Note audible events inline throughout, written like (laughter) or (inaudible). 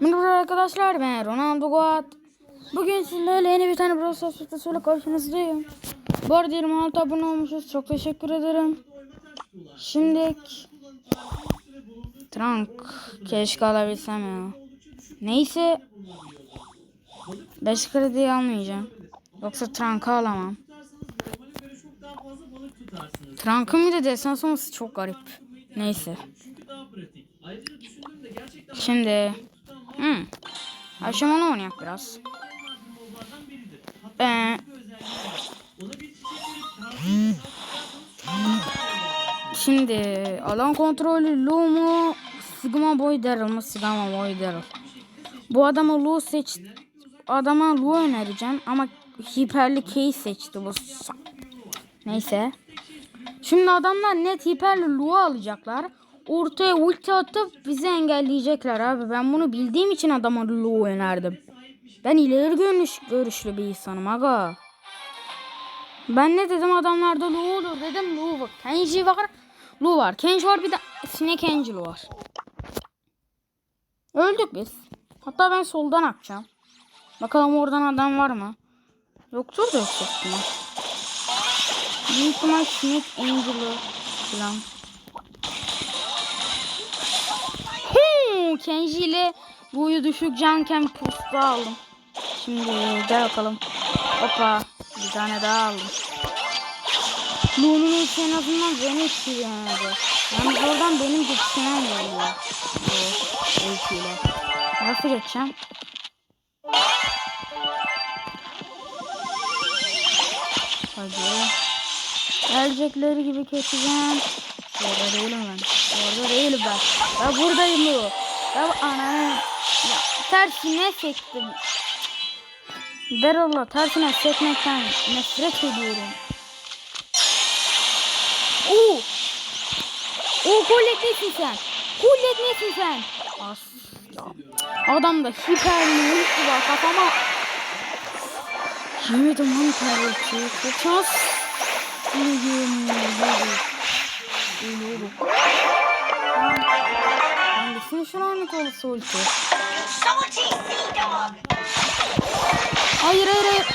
Merhaba arkadaşlar ben Ronaldo Goat. Bugün sizlerle yeni bir tane Brawl Stars videosuyla karşınızdayım. Bu arada 26 abone olmuşuz. Çok teşekkür ederim. Şimdi Trunk keşke alabilsem ya. Neyse 5 kredi almayacağım. Yoksa Trunk'ı alamam. Trunk'ın bir de desen olması çok garip. Neyse. Şimdi hmm. aşamalı oynayak biraz. Ee, şimdi alan kontrolü Lu Sigma Boy Daryl mı Sigma Boy Daryl. Bu adama Lu seç adama Lu önereceğim ama hiperli K'yi seçti bu. Neyse. Şimdi adamlar net hiperli Lu'u alacaklar. Ortaya ulti atıp bizi engelleyecekler abi. Ben bunu bildiğim için adama Lu önerdim. Ben ileri görüş, görüşlü bir insanım aga. Ben ne dedim adamlarda Lu olur dedim Lu var. Kenji var. Lu var. Kenji var bir de sinek Angel var. Öldük biz. Hatta ben soldan atacağım. Bakalım oradan adam var mı? Yoktur da ihtimal. Büyük ihtimal sinek Angel'ı falan. Kenji ile Lu'yu düşük canken pusta aldım. Şimdi gel bakalım. Hoppa. Bir tane daha aldım. Lu'nun ulti en azından beni etkiliyor. Yalnız oradan benim geçişime geliyor. Bu ultiyle. Nasıl geçeceğim? Hadi. Gelecekleri gibi keseceğim. Orada değilim ben. Orada değilim ben. Ben buradayım bu. Ya ananı. Ya, tersine sektim. Daryl'la tersine sekmekten nefret ediyorum. Oo. Oo kollet nesin sen? Kollet nesin sen? As. Ya. Adamda hiperli ulti var kafama. Yemedim lan hiperli ultiyi. Çok şans. Ölüyorum. Hangisini şu lanet olası ulti? Hayır hayır hayır.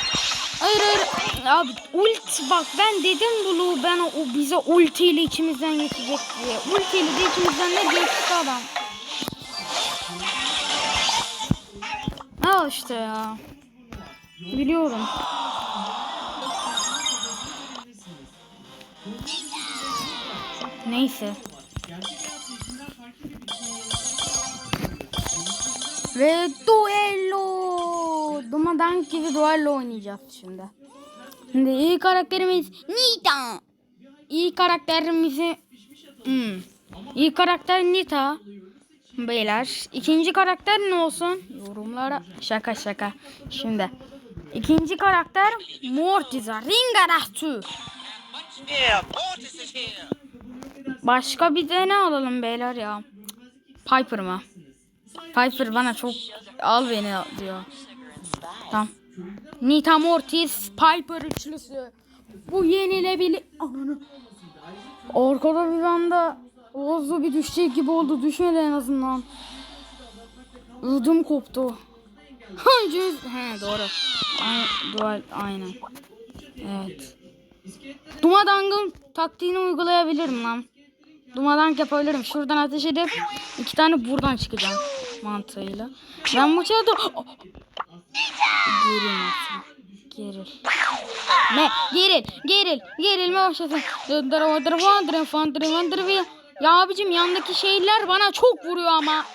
Hayır hayır. Abi ulti bak ben dedim bunu ben o bize ultiyle içimizden geçecek diye. Ultiyle de içimizden de geçti adam. Al işte ya. Biliyorum. Neyse. Ve duello. Dumadan gibi duello oynayacağız şimdi. Şimdi iyi karakterimiz Nita. İyi karakterimizi hmm. İyi karakter Nita. Beyler ikinci karakter ne olsun? Yorumlara şaka şaka. Şimdi ikinci karakter Mortiza here. Başka bir de ne alalım beyler ya? Piper mı? Piper bana çok al beni diyor. Tamam. Nita Mortis Piper üçlüsü. Bu yenilebilir. Ananı. Arkada bir anda Oğuz'u bir düşecek gibi oldu. Düşmedi en azından. Ödüm koptu. Hangi? He doğru. Ay, dual aynen. Evet. Dumadang'ın taktiğini uygulayabilirim lan. Dumadang yapabilirim. Şuradan ateş edip iki tane buradan çıkacağım mantığıyla. Ben bu çağda... Geril mesela. Geril. Ne? Geril. Geril. Gerilme başlasın. Ya abicim yandaki şeyler bana çok vuruyor ama.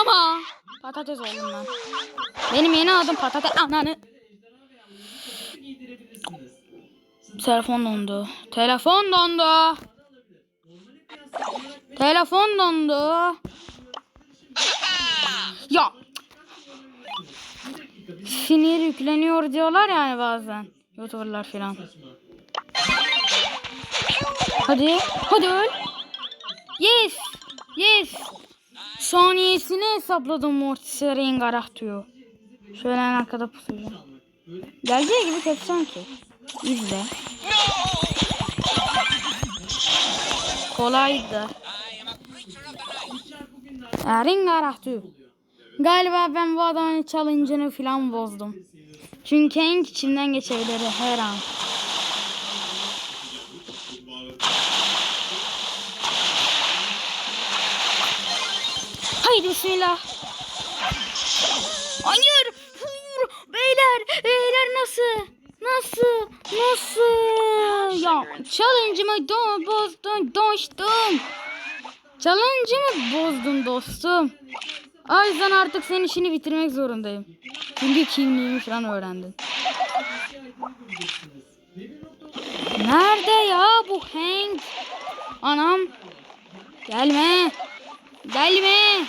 Ama. Patates oldum ben. Benim yeni adım patates. Ananı. Telefon dondu. Telefon dondu. Telefon dondu. Ya. Sinir yükleniyor diyorlar yani bazen. Youtuberlar filan. Hadi. Hadi öl. Yes. Yes. Saniyesini hesapladım Mortis'e rengarak diyor. Şöyle en arkada pusacağım. Geleceği gibi keseceğim ki. İzle. Kolaydı. Rengarak diyor. Galiba ben bu adamın challenge'ını falan bozdum. Çünkü Hank içinden geçebilir her an. Haydi bismillah. Hayır. Hayır. Beyler. Beyler nasıl? Nasıl? Nasıl? Ya challenge'ımı do bozdun dostum. Challenge'ımı bozdun dostum. O yüzden artık senin işini bitirmek zorundayım. Çünkü kimliğimi falan öğrendin. Nerede ya bu Hank? Anam. Gelme. Gelme.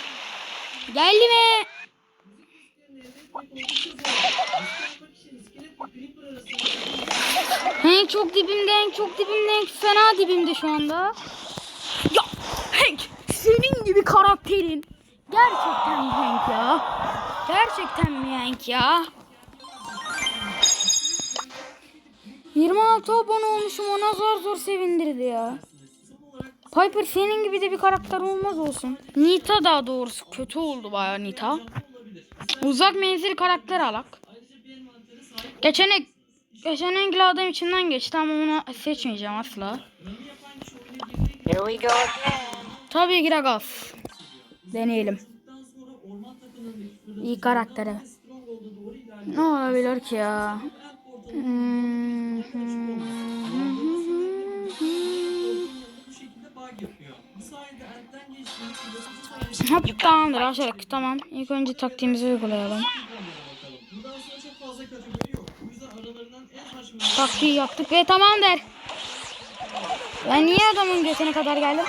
Gelme. Hank çok dibimde, Hank çok dibimde, Hank fena dibimde şu anda. Ya Hank senin gibi karakterin. Gerçekten mi Hank ya? Gerçekten mi Hank ya? 26 abone olmuşum ona zor zor sevindirdi ya. Piper senin gibi de bir karakter olmaz olsun. Nita daha doğrusu kötü oldu bayağı Nita. Uzak menzil karakter alak. Geçen geçen Engli adam içinden geçti ama onu seçmeyeceğim asla. Here we go again. Tabii ki gaz. Deneyelim. İyi karaktere. Ne olabilir ki ya? Hmm. Hop tamamdır aşarak tamam. İlk önce taktiğimizi uygulayalım. Taktiği yaptık ve tamamdır. Ben niye adamın götüne kadar geldim?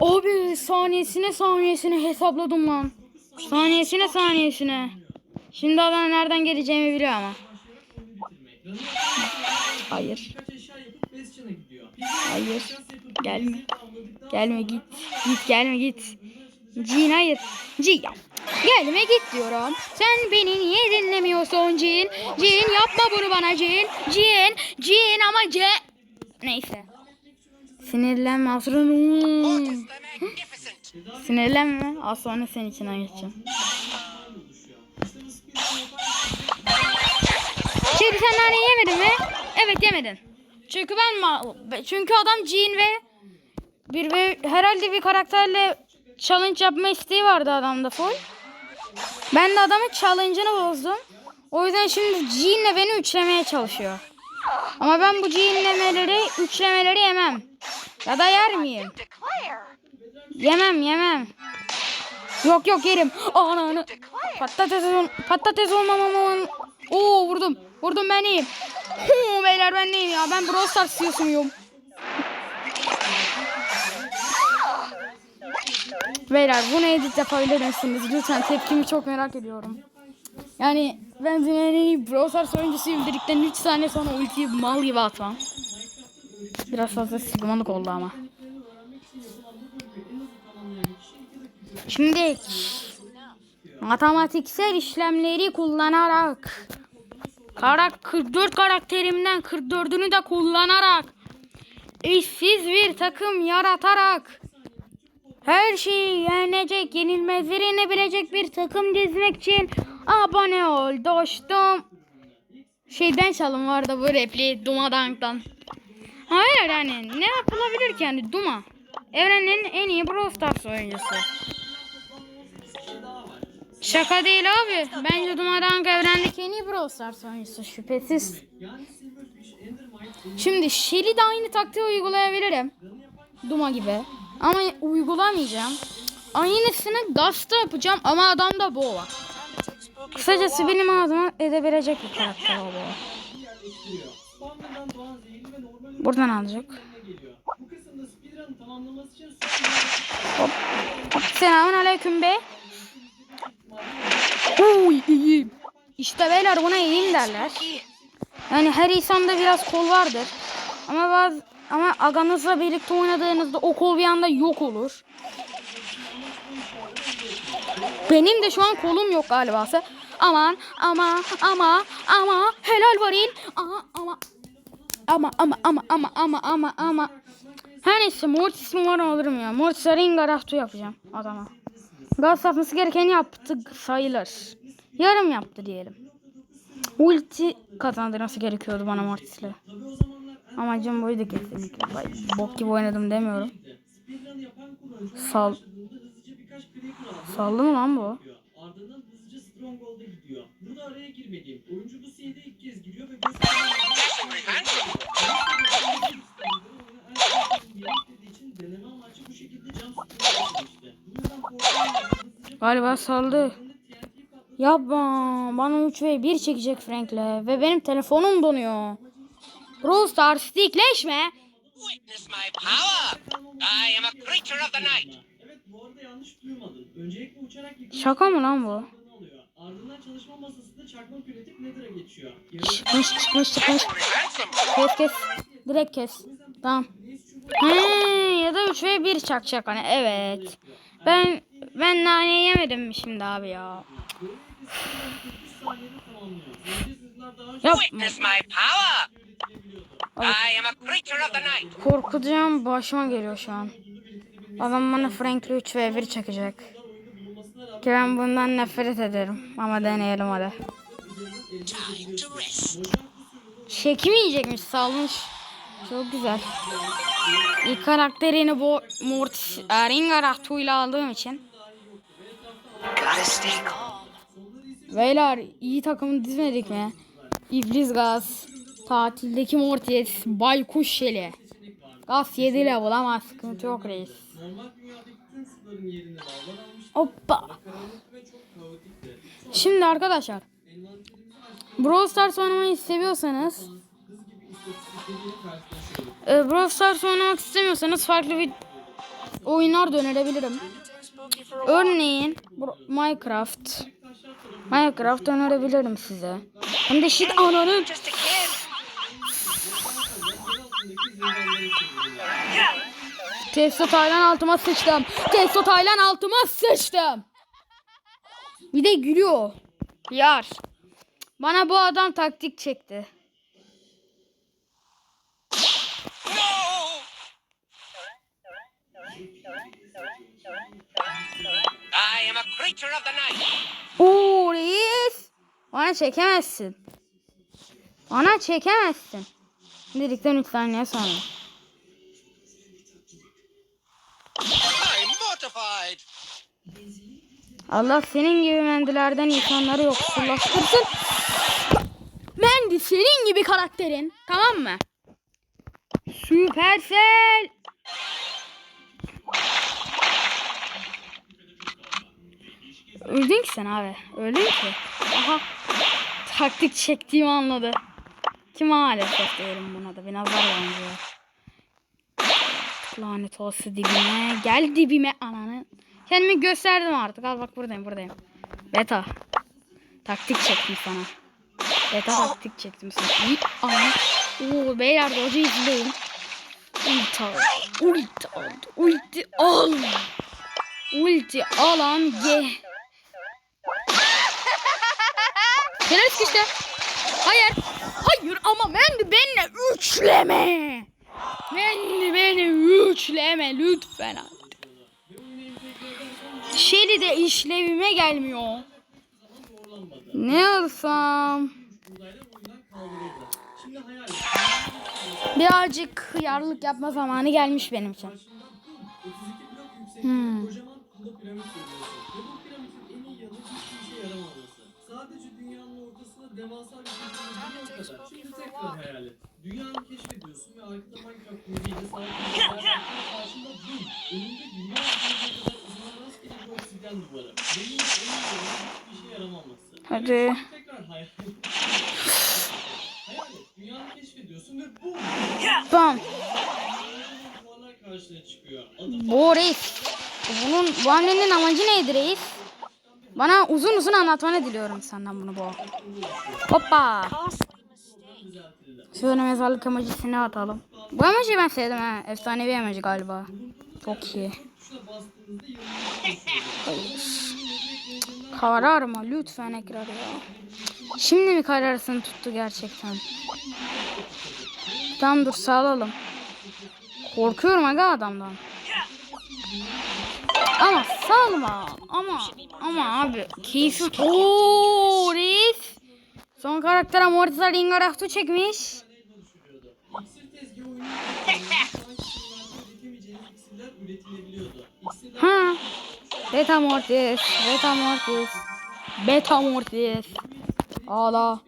Abi saniyesine saniyesine hesapladım lan. Saniyesine saniyesine. Şimdi adam nereden geleceğimi biliyor ama. Hayır. Hayır. Gelme. Gelme git. Git gelme git. Cin hayır. Cin. Gelme git diyorum. Sen beni niye dinlemiyorsun Cin? Cin yapma bunu bana Cin. Cin. Cin ama C. Neyse. Sinirlenme the Magnificent. (gasps) Sinirlenme. Az sonra senin içinden geçeceğim. Şimdi sen nane yemedin mi? Evet yemedin. Çünkü ben ma çünkü adam Jean ve bir ve herhalde bir karakterle challenge yapma isteği vardı adamda full. Ben de adamın challenge'ını bozdum. O yüzden şimdi Jean'le beni üçlemeye çalışıyor. Ama ben bu Jean'lemeleri, üçlemeleri yemem. Ya da yer miyim? Yemem yemem. Yok yok yerim. Ananı. Patates ol patates olmamamın. Oo vurdum. Vurdum ben iyiyim. Huu, beyler ben neyim ya? Ben Brawl Stars yiyorsunuyum. Beyler bunu edit yapabilir misiniz? Lütfen tepkimi çok merak ediyorum. Yani ben dünyanın en iyi Brawl Stars oyuncusuyum dedikten 3 saniye sonra ultiyi mal gibi atmam. Biraz fazla sıkmalık oldu ama. Şimdi matematiksel işlemleri kullanarak karak 44 karakterimden 44'ünü de kullanarak eşsiz bir takım yaratarak her şeyi yenecek, yenilmezleri yenebilecek bir takım dizmek için abone ol dostum. Şeyden çalın vardı bu repliği Dumadank'tan. Hayır yani ne yapılabilir ki yani Duma? Evrenin en iyi Brawl Stars oyuncusu. Şaka değil abi. Bence Dumadank evrendeki en iyi Brawl Stars oyuncusu şüphesiz. Şimdi Shelly de aynı taktiği uygulayabilirim. Duma gibi. Ama uygulamayacağım. Aynısını Gast'ta yapacağım ama adamda Bo var. Kısacası benim ağzıma edebilecek bir karakter o Bo. Buradan alacak. Hop. Selamun aleyküm be. Uy iyiyim. İşte beyler buna iyiyim derler. Yani her insanda biraz kol vardır. Ama bazı ama aganızla birlikte oynadığınızda o kol bir anda yok olur. Benim de şu an kolum yok galiba. Aman ama ama ama helal varil. Aha, ama ama ama ama ama ama ama ama her neyse Mortis var alırım ya. Mortis Ringar Raftu yapacağım adama. Gaz yapması gerekeni yaptık sayılır. Yarım yaptı diyelim. Ulti kazandırması gerekiyordu bana Mortis'le. Amacım buydu kesinlikle. Vay, Bok gibi oynadım demiyorum. Sal. Saldı mı lan bu? Ardından hızlıca Stronghold'a gidiyor. Burada araya girmediğim. Oyuncu bu seriye ilk kez giriyor ve Galiba saldı. Yapma. Bana 3 ve 1 çekecek Frank'le. Ve benim telefonum donuyor. Brawl Stars dikleşme. Witness my power. I am a creature of the night. Evet bu arada yanlış duymadın. Öncelikle uçarak Şaka mı lan bu? Ardından çalışma masasında çakmak üretip Nether'a geçiyor. Çıkmış çıkmış çıkmış. Kes kes. Direkt kes. Tamam. He, ya da 3 ve 1 çakacak hani. Evet. Ben ben nane yemedim mi şimdi abi ya? Yapma. Korkacağım başıma geliyor şu an. Adam bana Frank'le 3 ve 1 çekecek. Ki ben bundan nefret ederim. Ama deneyelim hadi. Çekim yiyecekmiş salmış. Çok güzel. İlk karakterini bu Mortis Ringar Ahtu'yla aldığım için. Beyler iyi takımı dizmedik mi? İblis Gaz, tatildeki Mortis, Baykuş Şeli. Gaz 7 level ama sıkıntı yok reis. Hoppa. Şimdi arkadaşlar. Brawl Stars oynamayı seviyorsanız e, Brawl Stars oynamak istemiyorsanız farklı bir oyunlar da önerebilirim. Örneğin Minecraft. Minecraft önerebilirim size. Hem de shit ananın. Just a kid. Testo Taylan altıma sıçtım. Testo Taylan altıma sıçtım. Bir de gülüyor. Yar. Bana bu adam taktik çekti. I am a creature of the night. Oo reis. Bana çekemezsin. Bana çekemezsin. Dedikten 3 saniye sonra. Allah senin gibi mendilerden insanları yoksullaştırsın. Mendi senin gibi karakterin. Tamam mı? Süpersel. Öldün ki sen abi. Öldün ki. Aha. Taktik çektiğimi anladı. Ki maalesef diyelim buna da. Bir nazar benziyor. Lanet olsun dibime. Gel dibime ananı. Kendimi gösterdim artık. Al bak buradayım buradayım. Beta. Taktik çektim sana. Beta taktik çektim sana. İyi ananı. Oo beyler de hoca izleyin. Ulti aldı. Ulti aldı. Ulti al. Ulti alan ge. Terörist işte. Hayır. Hayır ama ben de benimle üçleme. Beni beni üçleme lütfen artık. Şeli de işlevime gelmiyor. Ne alsam? Birazcık hıyarlık yapma zamanı gelmiş benim için. 32 blok yüksekliğinde Hmm. Sadece dünyanın ortasında devasa bir piramit bir o kadar. Şimdi tekrar hayal et. Dünyanı keşfediyorsun ve arkada Minecraft müziğiyle sahip karşında bum. Önünde dünya üzerine kadar uzanan rastgele bir obsidyen duvarı. Benim de en iyi yanı hiçbir işe yaramaması. Hadi. Tekrar hayal (laughs) et. Et. Dünyanı keşfediyorsun ve bum. Bam. Duvarlar karşına çıkıyor. Adı Bu reis. Bunun, bu hamlenin amacı neydi reis? Bana uzun uzun anlatmanı diliyorum senden bunu bu. Hoppa. Şöyle mezarlık emojisini atalım. Bu emojiyi ben sevdim ha. Efsanevi emoji galiba. Çok iyi. Kararma lütfen ekrar ya. Şimdi mi kararsın tuttu gerçekten? Tamam dur sağlayalım. Korkuyorum aga adamdan. Ama salma. Ama ama abi keyfim. Ooo reis. Son karakter Amortis'a Ringarachtu çekmiş. Ha. Beta Mortis. Beta Mortis. Beta Mortis. Ağla.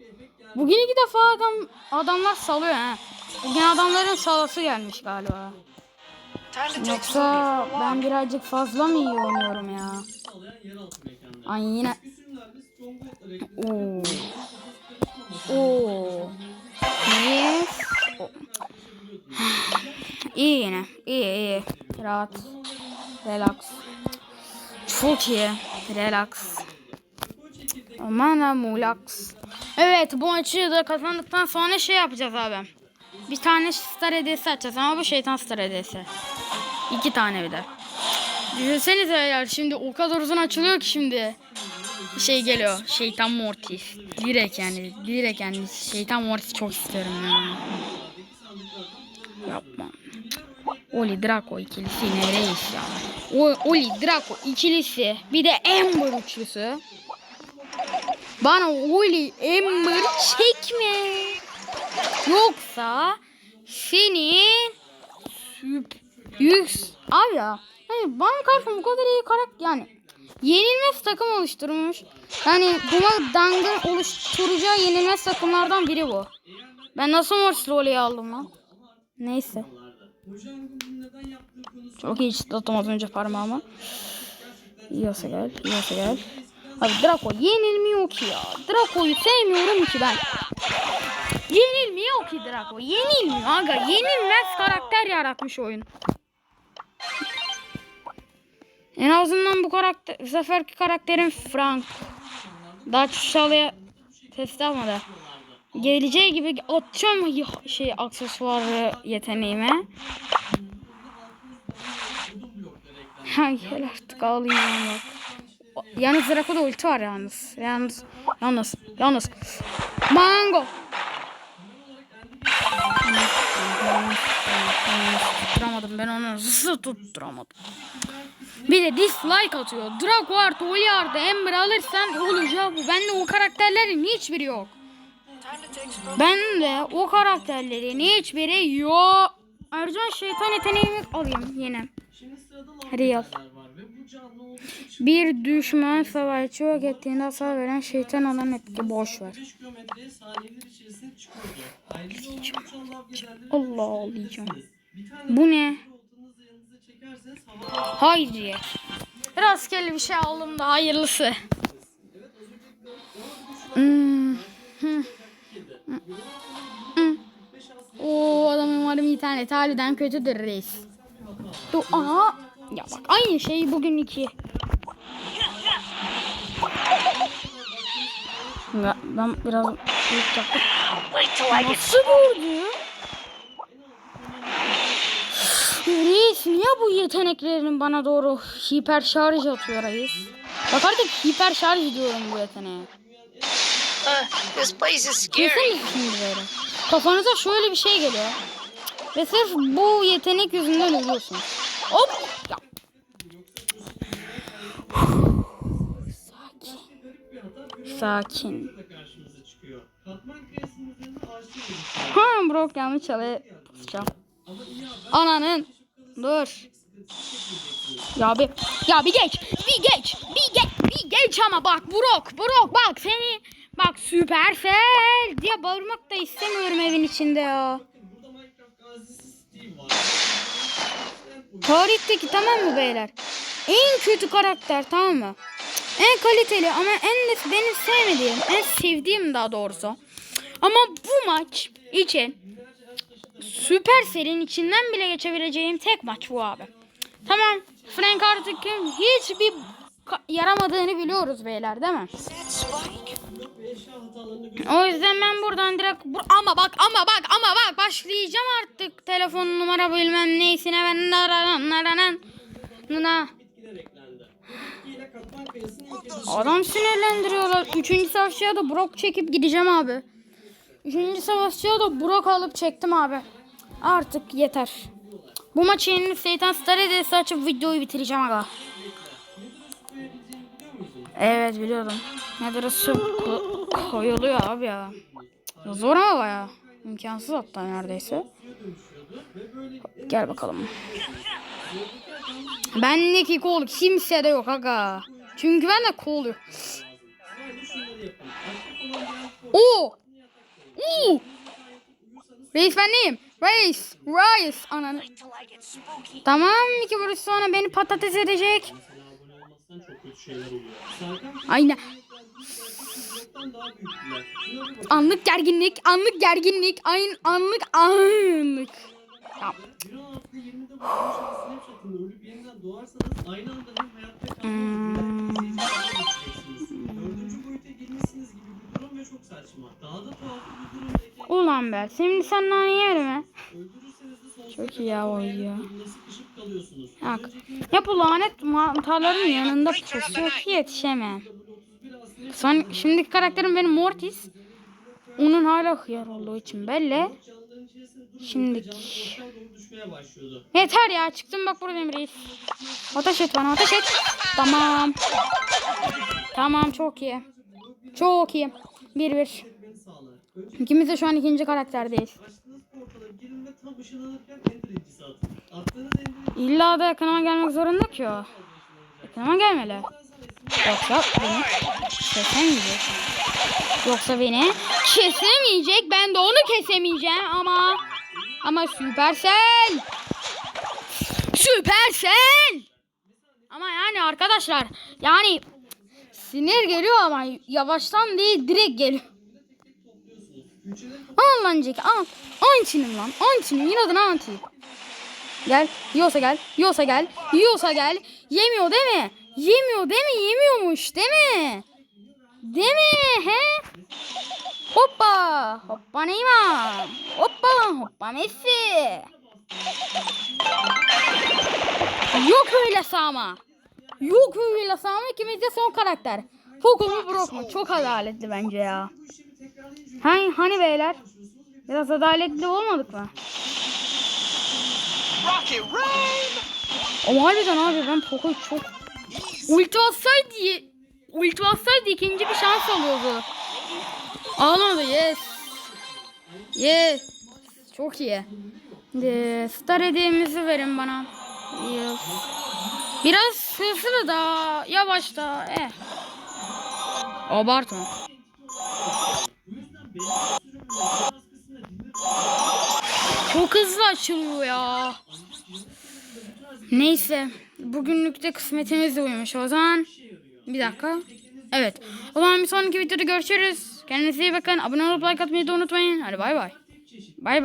Bugün iki defa adam adamlar salıyor ha. Bugün adamların salası gelmiş galiba. Yoksa ben birazcık fazla mı iyi oynuyorum ya? Ay yine. Oo. Oo. Yes. İyi yine. İyi iyi. Rahat. Relax. Çok iyi. Relax. Aman mulaks. Evet bu maçı da kazandıktan sonra şey yapacağız abi. Bir tane star hediyesi açacağız ama bu şeytan star hediyesi. İki tane bir de. Düşünsenize ya şimdi o kadar uzun açılıyor ki şimdi. Şey geliyor. Şeytan Mortis. Direkt yani. Direkt yani. Şeytan Mortis çok istiyorum ya. Yapma. Oli Draco ikilisi ne reis ya. O, Oli Draco ikilisi. Bir de Ember üçlüsü. Bana Oli Ember çekme. Yoksa senin süp yüks abi ya. Yani bana karşı bu kadar iyi karakter yani yenilmez takım oluşturmuş. Yani buna dangın oluşturacağı yenilmez takımlardan biri bu. Ben nasıl Mortis'li Oli'yi aldım lan? Neyse. Çok iyi çıtlattım az önce parmağımı. Yiyorsa gel, yiyorsa gel. Abi Draco yenilmiyor ki ya. Draco'yu sevmiyorum ki ben. Yenilmiyor ki Draco. Yenilmiyor aga. Yenilmez karakter yaratmış oyun. En azından bu karakter, bu seferki karakterin Frank. Daha çalıya test almadı. Geleceği gibi atacağım şey aksesuarı yeteneğime. Ha gel artık ağlayayım. Yalnız Draco'da ulti var yalnız. Yalnız. Yalnız. Yalnız. Mango. Tutturamadım ben onu nasıl tutturamadım. Bir de dislike atıyor. Draco artı Oli artı Ember alırsan olacağı bu. Bende o karakterlerin hiçbiri yok. Ben de o karakterlerin hiçbiri yok. Ayrıca şeytan yeteneğimi alayım yine. Hadi yaz. lambalar var ve bu canlı olduğu için Bir düşman savaşçı yok ettiğinde hasar veren şeytan olan etki boş ver. 5 kilometreye saniyeler içerisinde çıkıyordu. Ayrıca onun uçan lav bedelleri Allah ağlayacağım. Bu ne? çekerseniz havada Haydi. Rastgele bir şey aldım da hayırlısı. Hmm. Hı. Hı. Oo adamın umarım internet halinden kötüdür reis. Dur aha. Ya bak aynı şey bugün iki. Ya ben biraz büyük yaptım. Nasıl vurdu? Reis niye bu yeteneklerin bana doğru hiper şarj atıyor reis? Bak artık hiper şarj diyorum bu yeteneğe. Uh, this place is scary. Kafanıza şöyle bir şey geliyor. Ve sırf bu yetenek yüzünden ölüyorsun. Hop. Ya. Sakin. Sakin. da karşımıza çıkıyor. Katman kayasının üzerinde ağaçlı oluşuyor. Ha Brock yanlış iyi haber Ananın. Dur. Ya bir ya bir geç. Bir geç. Bir geç. Bir geç ama bak Brock. Brock bak seni bak süpersel diye bağırmak da istemiyorum evin içinde ya. Tarihteki tamam mı beyler? En kötü karakter tamam mı? En kaliteli ama en benim sevmediğim, en sevdiğim daha doğrusu. Ama bu maç için Süpersel'in içinden bile geçebileceğim tek maç bu abi. Tamam Frank artık hiçbir yaramadığını biliyoruz beyler değil mi? O yüzden ben buradan direkt bur- ama bak ama bak ama bak başlayacağım artık telefon numara bilmem neysine ben naranan naranan nına. Adam sinirlendiriyorlar. Üçüncü savaşçıya da Brock çekip gideceğim abi. Üçüncü savaşçıya da Brock alıp çektim abi. Artık yeter. Bu maçı yenilip Satan Star hediyesi açıp videoyu bitireceğim aga. Evet biliyordum. Nedir su ko- koyuluyor abi ya. Zor ama baya. İmkansız hatta neredeyse. Gel bakalım. Bendeki kol kimsede yok aga. Çünkü ben de kol yok. Oo! Oo! Reis ben neyim? Reis! Reis! Ananı. Tamam iki vuruş sonra beni patates edecek. Aynen. Anlık gerginlik, anlık gerginlik, ayın anlık anlık. Tamam. Bir an altında 20'de bulunmuş Snapchat'ında ölüp yeniden doğarsanız aynı anda hem hayatta kalmanız hem de izleyicilerle geçeceksiniz. Dördüncü boyuta girmişsiniz gibi bir durum ve çok saçma. Daha da tuhaf bir durumdayken Ulan be şimdi sen nane yer mi? öldürürseniz de sonsuza Çok iyi ya o ya. sıkışıp kalıyorsunuz. Bak. Ya bu lanet mantarların yanında pusuyor ki yetişemem. W31 aslında Son, şimdiki karakterim benim Mortis. Onun hala hıyar olduğu için belli. Başlıyordu. Yeter ya çıktım bak buradayım reis. Ateş et bana ateş et. Tamam. Tamam çok iyi. Çok iyi. Bir bir. Beni sağlar. Önce İkimiz de şu an ikinci karakterdeyiz. İlla da yakınıma gelmek zorunda ki o. Yakınıma gelmeli. Yoksa beni kesemeyecek. Yoksa beni kesemeyecek. Ben de onu kesemeyeceğim ama ama Süpersel. Süpersel. Ama yani arkadaşlar yani sinir geliyor ama yavaştan değil direkt geliyor. Al lan Jack al. Antinim lan. Antinim inadına anti. Gel. Yiyorsa gel. Yiyorsa gel. Yiyorsa gel. Yemiyor değil mi? Yemiyor değil mi? Yemiyormuş değil mi? Değil mi? He? Hoppa. Hoppa Neymar. Hoppa. Hoppa Messi. Yok öyle sağma. Yok öyle sağma. İkimiz de son karakter. Fokul mu Brock mu? Çok adaletli bence ya. Hani, hani beyler? Biraz adaletli olmadık mı? Ama harbiden abi ben Poco'yu çok... Ulti atsaydı... Ulti atsaydı ikinci bir şans oluyordu. Ağlamadı yes. Yes. Çok iyi. De, star hediyemizi verin bana. Yes. Biraz hızlı da yavaş da eh. Abartma. Çok hızlı açılıyor ya. Neyse. Bugünlük de kısmetimiz de uymuş o zaman. Bir dakika. Evet. O zaman bir sonraki videoda görüşürüz. Kendinize iyi bakın. Abone olup like atmayı da unutmayın. Hadi bay bay. Bay bay.